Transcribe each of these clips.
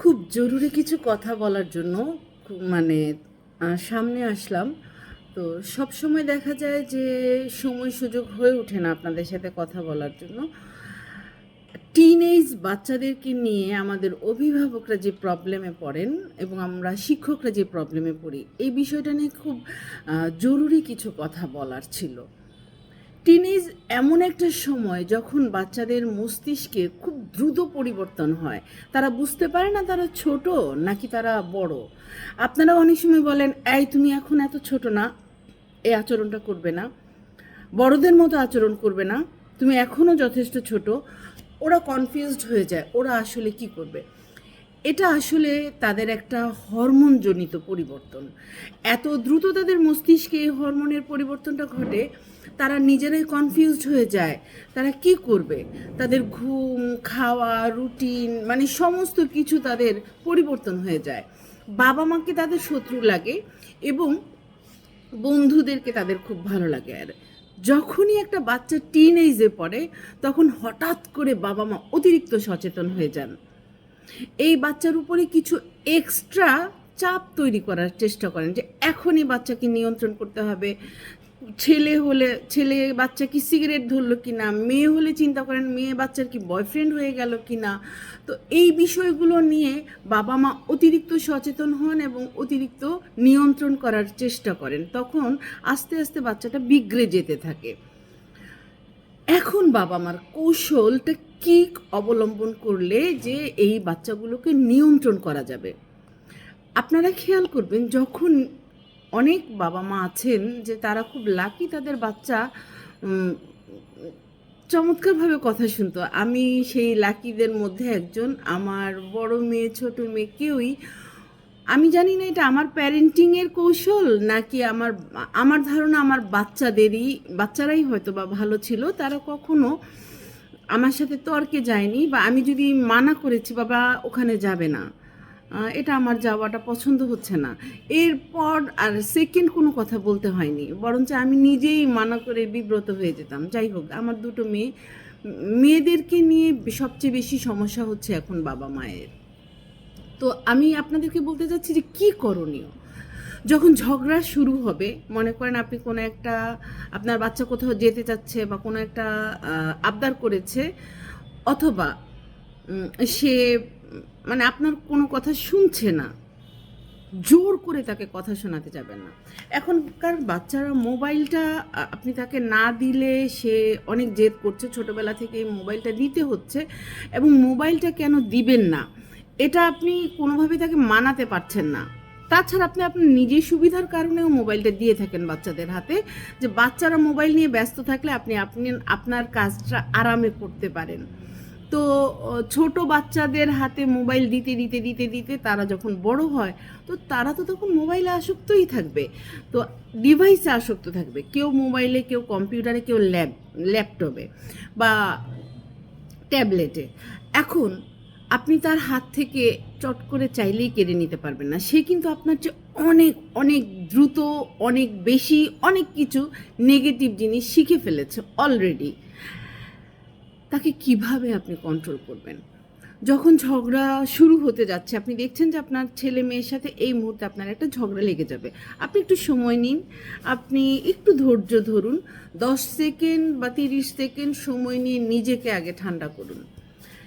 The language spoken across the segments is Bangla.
খুব জরুরি কিছু কথা বলার জন্য মানে সামনে আসলাম। তো সব সময় দেখা যায় যে, সময় সুযোগ হয়ে ওঠে না আপনাদের সাথে কথা বলার জন্য। টিনেজ বাচ্চাদেরকে নিয়ে আমাদের অভিভাবকরা যে প্রবলেমে পড়েন এবং আমরা শিক্ষকরা যে প্রবলেমে পড়ি, এই বিষয়টা নিয়ে খুব জরুরি কিছু কথা বলার ছিল। টিনেজ এমন একটা সময় যখন বাচ্চাদের মস্তিষ্কে খুব দ্রুত পরিবর্তন হয়। তারা বুঝতে পারে না তারা ছোট নাকি তারা বড়। আপনারা অনেক সময় বলেন, এই, তুমি এখন এত ছোট না। এই আচরণটা করবে না। বড়দের মতো আচরণ করবে না। তুমি এখনও যথেষ্ট ছোট। ওরা কনফিউজড হয়ে যায়, ওরা আসলে কি করবে? এটা আসলে তাদের একটা হরমোনজনিত পরিবর্তন। এত দ্রুত তাদের মস্তিষ্কে হরমোনের পরিবর্তনটা ঘটে, তারা নিজেরাই কনফিউজড হয়ে যায়, তারা কি করবে? তাদের ঘুম, খাওয়া রুটিন মানে সমস্ত কিছু তাদের পরিবর্তন হয়ে যায়। বাবা মাকে তাদের শত্রু লাগে এবং বন্ধুদেরকে তাদের খুব ভালো লাগে। আর যখনই একটা বাচ্চা টিন এইজে পড়ে, তখন হঠাৎ করে বাবা মা অতিরিক্ত সচেতন হয়ে যান। এই বাচ্চার উপরে কিছু এক্সট্রা চাপ তৈরি করার চেষ্টা করেন যে এখনই বাচ্চাকে নিয়ন্ত্রণ করতে হবে। ছেলে হলে, ছেলে বাচ্চা কি সিগারেট ধরলো কি না মেয়ে হলে চিন্তা করেন মেয়ে বাচ্চার কি বয়ফ্রেন্ড হয়ে গেল কি না তো এই বিষয়গুলো নিয়ে বাবা মা অতিরিক্ত সচেতন হন এবং অতিরিক্ত নিয়ন্ত্রণ করার চেষ্টা করেন। তখন আস্তে আস্তে বাচ্চাটা বিগড়ে যেতে থাকে। এখন বাবা মার কৌশলটা কি অবলম্বন করলে যে এই বাচ্চাগুলোকে নিয়ন্ত্রণ করা যাবে। আপনারা খেয়াল করবেন, যখন অনেক বাবা মা আছেন যে তারা খুব লাকি তাদের বাচ্চা চমৎকারভাবে কথা শুনতো, আমি সেই লাকিদের মধ্যে একজন, আমার বড় মেয়ে, ছোট মেয়ে কেউই, আমি জানি না এটা আমার প্যারেন্টিংয়ের কৌশল, নাকি আমার আমার ধারণা আমার বাচ্চাদেরই, বাচ্চারাই হয়তো বা ভালো ছিল, তারা কখনো আমার সাথে তর্কে যায়নি বা আমি যদি মানা করেছি, বাবা ওখানে যাবে না। এটা আমার যাওয়াটা পছন্দ হচ্ছে না। এরপর আর সেকেন্ড কোনো কথা বলতে হয়নি। বরঞ্চ আমি নিজেই মানা করে বিব্রত হয়ে যেতাম। যাই হোক, আমার দুটো মেয়ে, মেয়েদেরকে নিয়ে সবচেয়ে বেশি সমস্যা হচ্ছে এখন বাবা মায়ের। তো আমি আপনাদেরকে বলতে চাচ্ছি যে কী করণীয়? যখন ঝগড়া শুরু হবে, মনে করেন আপনি কোনো একটা, আপনার বাচ্চা কোথাও যেতে চাচ্ছে বা কোনো একটা আবদার করেছে, অথবা সে মানে আপনার কোনো কথা শুনছে না, জোর করে তাকে কথা শোনাতে যাবেন না। এখনকার বাচ্চারা মোবাইলটা, আপনি তাকে না দিলে সে অনেক জেদ করছে, ছোটবেলা থেকে মোবাইলটা দিতে হচ্ছে এবং মোবাইলটা কেন দিবেন না? এটা আপনি কোনোভাবে তাকে মানাতে পারছেন না। তাছাড়া আপনি আপনার নিজের সুবিধার কারণেও মোবাইলটা দিয়ে থাকেন বাচ্চাদের হাতে, যে বাচ্চারা মোবাইল নিয়ে ব্যস্ত থাকলে আপনি আপনি, আপনার কাজটা আরামে করতে পারেন। তো ছোট বাচ্চাদের হাতে মোবাইল দিতে দিতে দিতে দিতে তারা যখন বড় হয়, তো তারা তো তখন মোবাইলে আসক্তই থাকবে। তো ডিভাইসে আসক্ত থাকবে, কেউ মোবাইলে, কেউ কম্পিউটারে, কেউ ল্যাব, ল্যাপটপে বা ট্যাবলেটে এখন আপনি তার হাত থেকে চট করে চাইলেই কেড়ে নিতে পারবেন না। সে কিন্তু আপনার চেয়ে অনেক অনেক দ্রুত, অনেক বেশি, অনেক কিছু নেগেটিভ জিনিস শিখে ফেলেছে অলরেডি তাকে কীভাবে আপনি কন্ট্রোল করবেন? যখন ঝগড়া শুরু হতে যাচ্ছে, আপনি দেখছেন যে আপনার ছেলে মেয়ের সাথে এই মুহূর্তে আপনার একটা ঝগড়া লেগে যাবে। আপনি একটু সময় নিন, আপনি একটু ধৈর্য ধরুন, দশ সেকেন্ড বা তিরিশ সেকেন্ড সময় নিয়ে নিজেকে আগে ঠান্ডা করুন।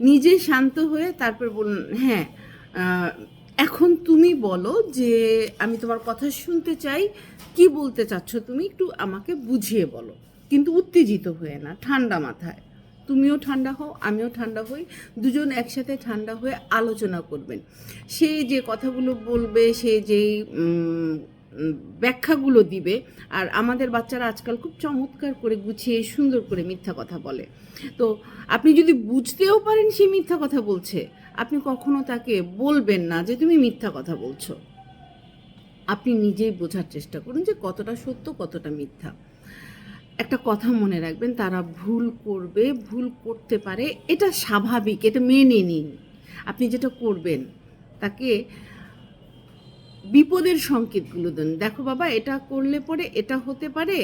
নিজে শান্ত হয়ে তারপর বলুন হ্যাঁ এখন তুমি বলো যে আমি তোমার কথা শুনতে চাই। কি বলতে চাচ্ছ তুমি একটু আমাকে বুঝিয়ে বলো। কিন্তু উত্তেজিত হয়ে না, ঠান্ডা মাথায়। তুমিও ঠান্ডা হও, আমিও ঠান্ডা হই। দুজন একসাথে ঠান্ডা হয়ে আলোচনা করবেন। সে যে কথাগুলো বলবে, সে যেই ব্যাখ্যাগুলো দিবে। আর আমাদের বাচ্চারা আজকাল খুব চমৎকার করে গুছিয়ে, সুন্দর করে মিথ্যা কথা বলে। তো আপনি যদি বুঝতেও পারেন সে মিথ্যা কথা বলছে, আপনি কখনো তাকে বলবেন না যে তুমি মিথ্যা কথা বলছো। আপনি নিজেই বোঝার চেষ্টা করুন যে কতটা সত্য, কতটা মিথ্যা। একটা কথা মনে রাখবেন, তারা ভুল করবে, ভুল করতে পারে, এটা স্বাভাবিক, এটা মেনে নিন। আপনি যেটা করবেন, তাকে বিপদের সংকেতগুলো দেন। দেখো বাবা, এটা করলে পরে এটা হতে পারে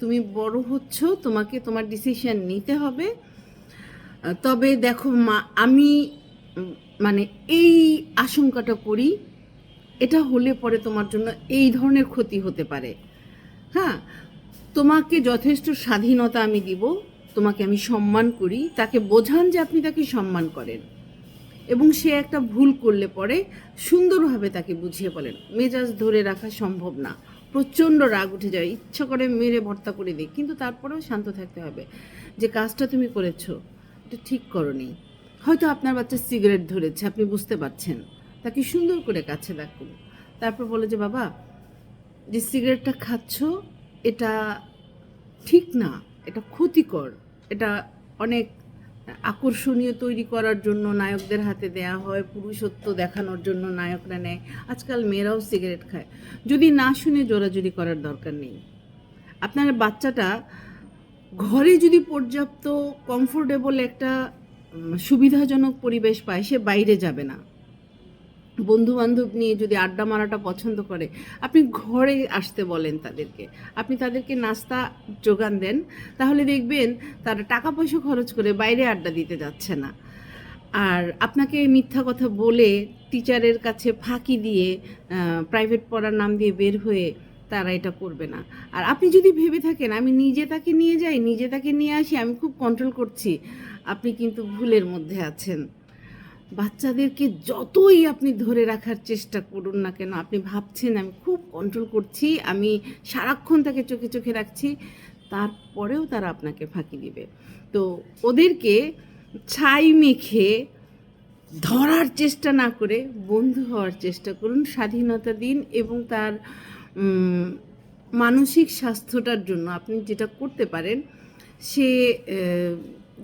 তুমি বড় হচ্ছ, তোমাকে তোমার ডিসিশন নিতে হবে। তবে দেখো মা, আমি মানে এই আশঙ্কাটা করি, এটা হলে পরে তোমার জন্য এই ধরনের ক্ষতি হতে পারে। হ্যাঁ তোমাকে যথেষ্ট স্বাধীনতা আমি দিব, তোমাকে আমি সম্মান করি, তাকে বোঝান যে আপনি তাকে সম্মান করেন। এবং সে একটা ভুল করলে পরে সুন্দরভাবে তাকে বুঝিয়ে বলেন, মেজাজ ধরে রাখা সম্ভব না। প্রচণ্ড রাগ উঠে যায়, ইচ্ছা করে মেরে ভর্তা করে দিই কিন্তু তারপরেও শান্ত থাকতে হবে যে কাজটা তুমি করেছ, এটা ঠিক করনি। হয়তো আপনার বাচ্চা সিগারেট ধরেছে, আপনি বুঝতে পারছেন। তাকে সুন্দর করে কাছে রাখুন। তারপর বলে যে, বাবা, যে সিগারেটটা খাচ্ছ, এটা ঠিক না, এটা ক্ষতিকর, এটা অনেক আকর্ষণীয় তৈরি করার জন্য নায়কদের হাতে দেয়া হয়, পুরুষত্ব দেখানোর জন্য নায়করা নেয়। আজকাল মেয়েরাও সিগারেট খায়। যদি না শুনে জোরাজুরি করার দরকার নেই। আপনার বাচ্চাটা ঘরে যদি পর্যাপ্ত কমফোর্টেবল একটা সুবিধাজনক পরিবেশ পায়, সে বাইরে যাবে না। বন্ধু বান্ধব নিয়ে যদি আড্ডা মারাটা পছন্দ করে, আপনি ঘরে আসতে বলেন তাদেরকে। আপনি তাদেরকে নাস্তা যোগান দেন, তাহলে দেখবেন তারা টাকা পয়সা খরচ করে বাইরে আড্ডা দিতে যাচ্ছে না। আর আপনাকে মিথ্যা কথা বলে টিচারের কাছে ফাঁকি দিয়ে প্রাইভেট পড়ার নাম দিয়ে বের হয়ে তারা এটা করবে না। আর আপনি যদি ভেবে থাকেন, আমি নিজে তাকে নিয়ে যাই, নিজে তাকে নিয়ে আসি, আমি খুব কন্ট্রোল করছি, আপনি কিন্তু ভুলের মধ্যে আছেন। বাচ্চাদেরকে যতই আপনি ধরে রাখার চেষ্টা করুন না কেন, আপনি ভাবছেন, আমি খুব কন্ট্রোল করছি, আমি সারাক্ষণ তাকে চোখে চোখে রাখছি, তারপরেও তারা আপনাকে ফাঁকি দিবে। তো ওদেরকে ছাই মেখে ধরার চেষ্টা না করে বন্ধু হওয়ার চেষ্টা করুন স্বাধীনতা দিন এবং তার মানসিক স্বাস্থ্যটার জন্য। আপনি যেটা করতে পারেন, সে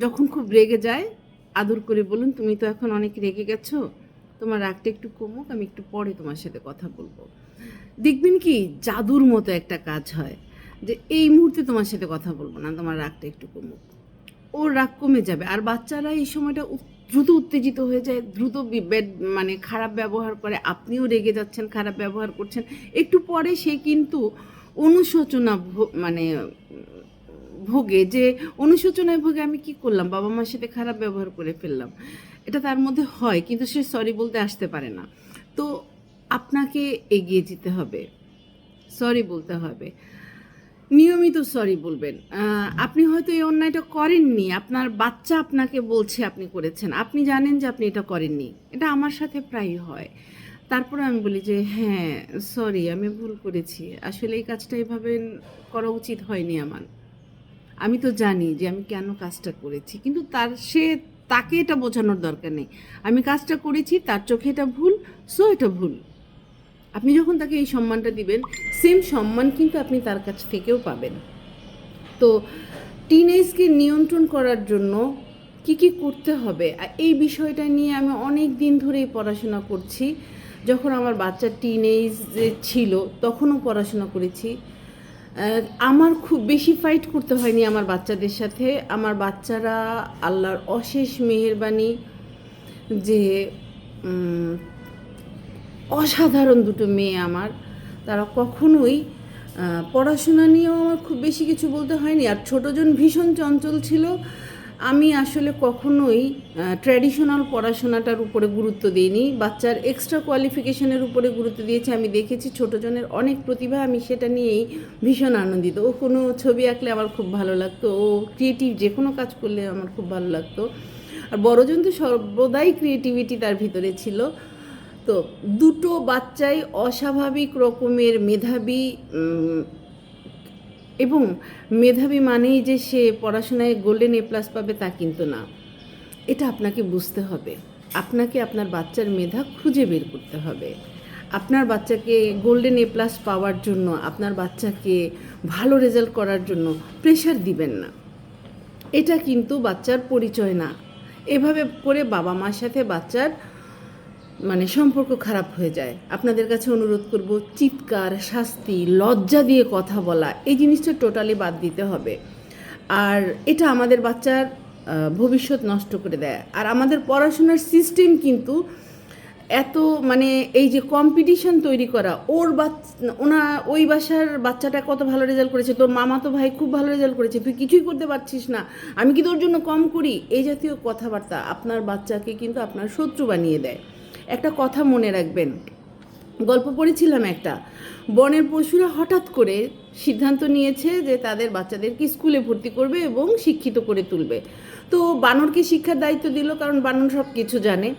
যখন খুব রেগে যায় আদর করে বলুন, তুমি তো এখন অনেক রেগে গেছো, তোমার রাগটা একটু কমুক, আমি একটু পরে তোমার সাথে কথা বলব। দেখবেন কি, জাদুর মতো একটা কাজ হয়, যে এই মুহূর্তে তোমার সাথে কথা বলব না, তোমার রাগটা একটু কমুক। ওর রাগ কমে যাবে, আর বাচ্চারা এই সময়টা দ্রুত উত্তেজিত হয়ে যায়, দ্রুত মানে খারাপ ব্যবহার করে, আপনিও রেগে যাচ্ছেন, খারাপ ব্যবহার করছেন। একটু পরে সে কিন্তু অনুশোচনা মানে ভোগে, যে অনুশোচনায় ভোগে আমি কি করলাম? বাবা মার সাথে খারাপ ব্যবহার করে ফেললাম। এটা তার মধ্যে হয়, কিন্তু সে সরি বলতে আসতে পারে না। তো আপনাকে এগিয়ে যেতে হবে। সরি বলতে হবে। নিয়মিত সরি বলবেন। আপনি হয়তো এই অন্যায়টা করেননি। আপনার বাচ্চা আপনাকে বলছে আপনি করেছেন। আপনি জানেন যে আপনি এটা করেননি। এটা আমার সাথে প্রায়ই হয়। তারপরে আমি বলি যে হ্যাঁ সরি আমি ভুল করেছি। আসলে এই কাজটা এভাবে করা উচিত হয়নি আমার। আমি তো জানি যে আমি কেন কাজটা করেছি, কিন্তু তার, সে তাকে এটা বোঝানোর দরকার নেই। আমি কাজটা করেছি, তার চোখে এটা ভুল সো এটা ভুল। আপনি যখন তাকে এই সম্মানটা দিবেন সেম সম্মান কিন্তু আপনি তার কাছ থেকেও পাবেন। তো টিনেজকে নিয়ন্ত্রণ করার জন্য কি কি করতে হবে? এই বিষয়টা নিয়ে আমি অনেক দিন ধরেই পড়াশোনা করছি। যখন আমার বাচ্চা টিনেজে ছিল, তখনও পড়াশোনা করেছি। আমার খুব বেশি ফাইট করতে হয়নি আমার বাচ্চাদের সাথে। আমার বাচ্চারা আল্লাহর অশেষ মেহেরবানি যে অসাধারণ দুটো মেয়ে আমার। তারা কখনোই পড়াশোনা নিয়েও আমার খুব বেশি কিছু বলতে হয়নি। আর ছোটজন ভীষণ চঞ্চল ছিল। আমি আসলে কখনোই ট্র্যাডিশনাল পড়াশোনাটার উপরে গুরুত্ব দিইনি। বাচ্চার এক্সট্রা কোয়ালিফিকেশনের উপরে গুরুত্ব দিয়েছি। আমি দেখেছি ছোটজনের অনেক প্রতিভা, আমি সেটা নিয়েই ভীষণ আনন্দিত। ও কোনো ছবি আঁকলে আমার খুব ভালো লাগতো। ও ক্রিয়েটিভ যে কোনো কাজ করলে আমার খুব ভালো লাগতো। আর বড়জন তো সর্বদাই ক্রিয়েটিভিটি তার ভিতরে ছিল। তো দুটো বাচ্চাই অস্বাভাবিক রকমের মেধাবী এবং মেধাবী মানেই যে সে পড়াশোনায় গোল্ডেন এ প্লাস পাবে তা কিন্তু না। এটা আপনাকে বুঝতে হবে। আপনাকে আপনার বাচ্চার মেধা খুঁজে বের করতে হবে। আপনার বাচ্চাকে গোল্ডেন এ প্লাস পাওয়ার জন্য, আপনার বাচ্চাকে ভালো রেজাল্ট করার জন্য প্রেশার দিবেন না। এটা কিন্তু বাচ্চার পরিচয় না। এভাবে করে বাবা মার সাথে বাচ্চার মানে সম্পর্ক খারাপ হয়ে যায়। আপনাদের কাছে অনুরোধ করব, চিৎকার, শাস্তি, লজ্জা দিয়ে কথা বলা, এই জিনিসটা টোটালি বাদ দিতে হবে। আর এটা আমাদের বাচ্চার ভবিষ্যৎ নষ্ট করে দেয়। আর আমাদের পড়াশোনার সিস্টেম কিন্তু এত মানে এই যে কম্পিটিশন তৈরি করা, ওর বাচ্চা ওনা, ওই বাসার বাচ্চাটা কত ভালো রেজাল্ট করেছে, তোর মামা তো ভাই খুব ভালো রেজাল্ট করেছে, তুই কিছুই করতে পারছিস না, আমি কি তোর জন্য কম করি? এই জাতীয় কথাবার্তা আপনার বাচ্চাকে কিন্তু আপনার শত্রু বানিয়ে দেয়। একটা কথা মনে রাখবেন। গল্প পড়েছিলাম একটা। বনের পশুরা হঠাৎ করে সিদ্ধান্ত নিয়েছে যে তাদের বাচ্চাদেরকে স্কুলে ভর্তি করবে এবং শিক্ষিত করে তুলবে। তো বানরকে শিক্ষার দায়িত্ব দিল কারণ বানর সব কিছু জানে।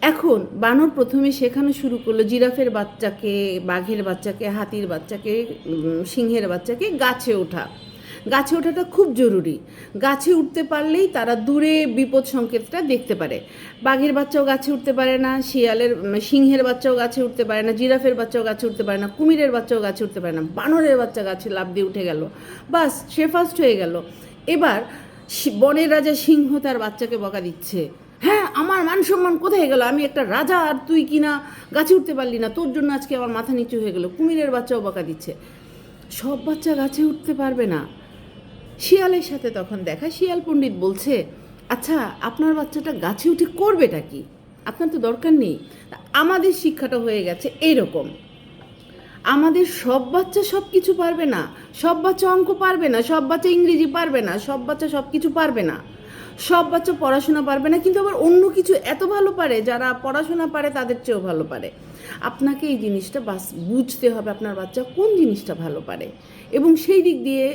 এখন বানর প্রথমে শেখানো শুরু করল জিরাফের বাচ্চাকে, বাঘের বাচ্চাকে, হাতির বাচ্চাকে সিংহের বাচ্চাকে গাছে ওঠা। গাছে ওঠাটা খুব জরুরি। গাছে উঠতে পারলেই তারা দূরে বিপদ সংকেতটা দেখতে পারে। বাঘের বাচ্চাও গাছে উঠতে পারে না, শিয়ালের সিংহের বাচ্চাও গাছে উঠতে পারে না, জিরাফের বাচ্চাও গাছে উঠতে পারে না, কুমিরের বাচ্চাও গাছে উঠতে পারে না, বানরের বাচ্চা গাছে লাফ দিয়ে উঠে গেল। বাস, সে ফার্স্ট হয়ে গেল। এবার বনের রাজা সিংহ তার বাচ্চাকে বকা দিচ্ছে। হ্যাঁ আমার মান সম্মান কোথায় গেল? আমি একটা রাজা, আর তুই কিনা গাছে উঠতে পারলি না, তোর জন্য আজকে আমার মাথা নিচু হয়ে গেল। কুমিরের বাচ্চাও বকা দিচ্ছে। সব বাচ্চা গাছে উঠতে পারবে না। শিয়ালের সাথে তখন দেখা, শিয়াল পণ্ডিত বলছে আচ্ছা আপনার বাচ্চাটা গাছে উঠে করবেটা কি? আপনার তো দরকার নেই। আমাদের শিক্ষাটা হয়ে গেছে এইরকম আমাদের সব বাচ্চা সব কিছু পারবে না। সব বাচ্চা অঙ্ক পারবে না। সব বাচ্চা ইংরেজি পারবে না। সব বাচ্চা সব কিছু পারবে না। সব বাচ্চা পড়াশোনা পারবে না। কিন্তু আবার অন্য কিছু এত ভালো পারে, যারা পড়াশোনা পারে তাদের চেয়েও ভালো পারে। আপনাকে এই জিনিসটা বুঝতে হবে আপনার বাচ্চা কোন জিনিসটা ভালো পারে। এবং সেই দিক দিয়ে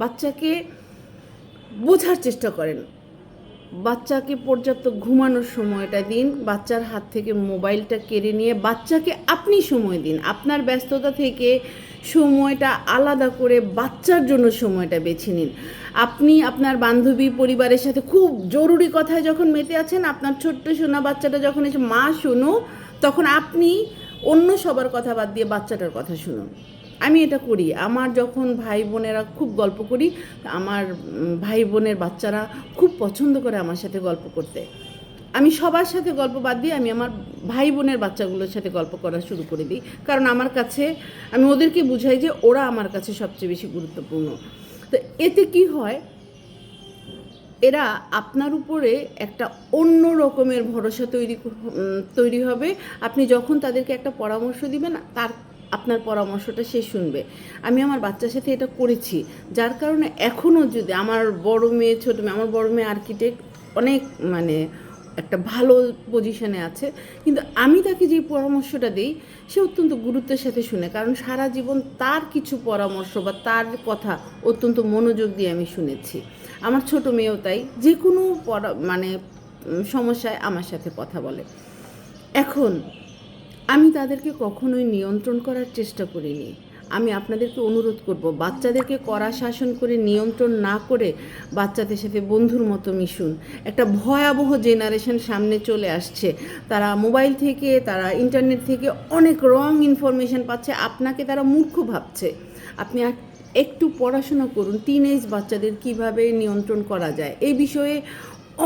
বাচ্চাকে বোঝার চেষ্টা করেন। বাচ্চাকে পর্যাপ্ত ঘুমানোর সময়টা দিন, বাচ্চার হাত থেকে মোবাইলটা কেড়ে নিয়ে বাচ্চাকে আপনি সময় দিন। আপনার ব্যস্ততা থেকে সময়টা আলাদা করে বাচ্চার জন্য সময়টা বেছে নিন। আপনি আপনার বান্ধবী পরিবারের সাথে খুব জরুরি কথায় যখন মেতে আছেন, আপনার ছোট্ট সোনা বাচ্চাটা যখন এসে, মা, শোনো। তখন আপনি অন্য সবার কথা বাদ দিয়ে বাচ্চাটার কথা শুনুন। আমি এটা করি। আমার যখন ভাই বোনেরা খুব গল্প করি, আমার ভাই বোনের বাচ্চারা খুব পছন্দ করে আমার সাথে গল্প করতে। আমি সবার সাথে গল্প বাদ দিয়ে আমি আমার ভাই বোনের বাচ্চাগুলোর সাথে গল্প করা শুরু করে দিই। কারণ আমার কাছে, আমি ওদেরকে বুঝাই যে ওরা আমার কাছে সবচেয়ে বেশি গুরুত্বপূর্ণ। তো এতে কি হয়, এরা আপনার উপরে একটা অন্য রকমের ভরসা তৈরি তৈরি হবে। আপনি যখন তাদেরকে একটা পরামর্শ দিবেন, তার আপনার পরামর্শটা সে শুনবে। আমি আমার বাচ্চার সাথে এটা করেছি। যার কারণে এখনও যদি আমার বড় মেয়ে, ছোটো মেয়ে, আমার বড় মেয়ে আর্কিটেক্ট অনেক মানে একটা ভালো পজিশনে আছে। কিন্তু আমি তাকে যে পরামর্শটা দিই, সে অত্যন্ত গুরুত্বের সাথে শুনে। কারণ সারা জীবন তার কিছু পরামর্শ বা তার কথা অত্যন্ত মনোযোগ দিয়ে আমি শুনেছি। আমার ছোট মেয়েও তাই। যে কোনো মানে সমস্যায় আমার সাথে কথা বলে। এখন আমি তাদেরকে কখনোই নিয়ন্ত্রণ করার চেষ্টা করিনি। আমি আপনাদেরকে অনুরোধ করব, বাচ্চাদেরকে কড়া শাসন করে নিয়ন্ত্রণ না করে বাচ্চাদের সাথে বন্ধুর মতো মিশুন। একটা ভয়াবহ জেনারেশন সামনে চলে আসছে। তারা মোবাইল থেকে, তারা ইন্টারনেট থেকে অনেক রং ইনফরমেশন পাচ্ছে, আপনাকে তারা মূর্খ ভাবছে। আপনি একটু পড়াশোনা করুন টিনেজ বাচ্চাদের কীভাবে নিয়ন্ত্রণ করা যায়? এই বিষয়ে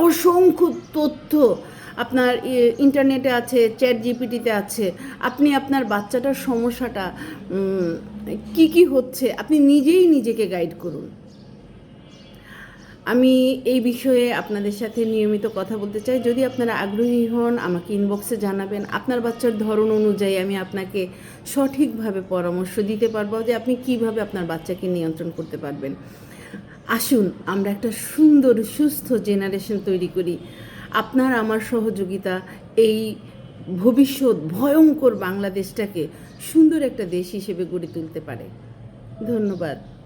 অসংখ্য তথ্য আপনার ইন্টারনেটে আছে চ্যাট জিপিটিতে আছে, আপনি আপনার বাচ্চাটার সমস্যাটা কি কি হচ্ছে, আপনি নিজেই নিজেকে গাইড করুন। আমি এই বিষয়ে আপনাদের সাথে নিয়মিত কথা বলতে চাই। যদি আপনারা আগ্রহী হন, আমাকে ইনবক্সে জানাবেন। আপনার বাচ্চার ধরন অনুযায়ী আমি আপনাকে সঠিকভাবে পরামর্শ দিতে পারব যে আপনি কীভাবে আপনার বাচ্চাকে নিয়ন্ত্রণ করতে পারবেন। আসুন, আমরা একটা সুন্দর, সুস্থ জেনারেশন তৈরি করি। আপনার আমার সহযোগিতা, এই ভবিষ্যৎ ভয়ঙ্কর বাংলাদেশটাকে সুন্দর একটা দেশ হিসেবে গড়ে তুলতে পারে। ধন্যবাদ।